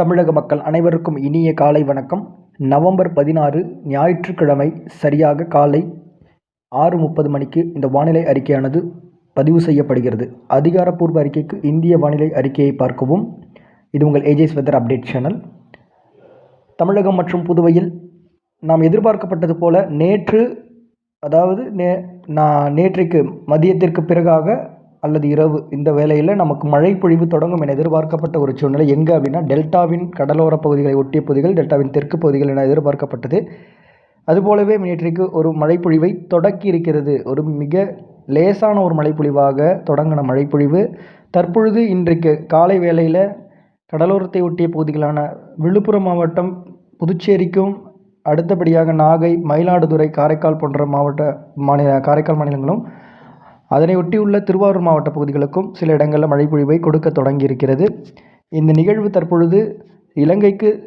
தமிழக மக்கள் அனைவருக்கும் இனிய காலை வணக்கம். நவம்பர் பதினாறு ஞாயிற்றுக்கிழமை சரியாக காலை ஆறு முப்பது மணிக்கு இந்த வானிலை அறிக்கையானது பதிவு செய்யப்படுகிறது. அதிகாரப்பூர்வ அறிக்கைக்கு இந்திய வானிலை அறிக்கையை பார்க்கவும். இது உங்கள் ஏஜேஸ் வெதர் அப்டேட் சேனல். தமிழகம் மற்றும் புதுவையில் நாம் எதிர்பார்க்கப்பட்டது போல நேற்று அதாவது நே நான் நேற்றைக்கு மதியத்திற்கு பிறகாக அல்லது இரவு இந்த வேளையில் நமக்கு மழை பொழிவு தொடங்கும் என எதிர்பார்க்கப்பட்ட ஒரு சூழ்நிலை எங்கே அப்படின்னா டெல்டாவின் கடலோர பகுதிகளை ஒட்டிய பகுதிகள் டெல்டாவின் தெற்கு பகுதிகள் என எதிர்பார்க்கப்பட்டது. அதுபோலவே நேற்றைக்கு ஒரு மழைப்பொழிவை தொடக்கி இருக்கிறது. ஒரு மிக லேசான ஒரு மழைப்பொழிவாக தொடங்கின மழைப்பொழிவு தற்பொழுது இன்றைக்கு காலை வேளையில் கடலோரத்தை ஒட்டிய பகுதிகளான விழுப்புரம் மாவட்டம் புதுச்சேரிக்கும் அடுத்தபடியாக நாகை மயிலாடுதுறை காரைக்கால் போன்ற மாவட்ட மாநில காரைக்கால் மாநிலங்களும் அதனை ஒட்டியுள்ள திருவாரூர் மாவட்ட பகுதிகளுக்கும் சில இடங்களில் மழைப்பொழிவை கொடுக்க தொடங்கியிருக்கிறது. இந்த நிகழ்வு தற்பொழுது இலங்கைக்கு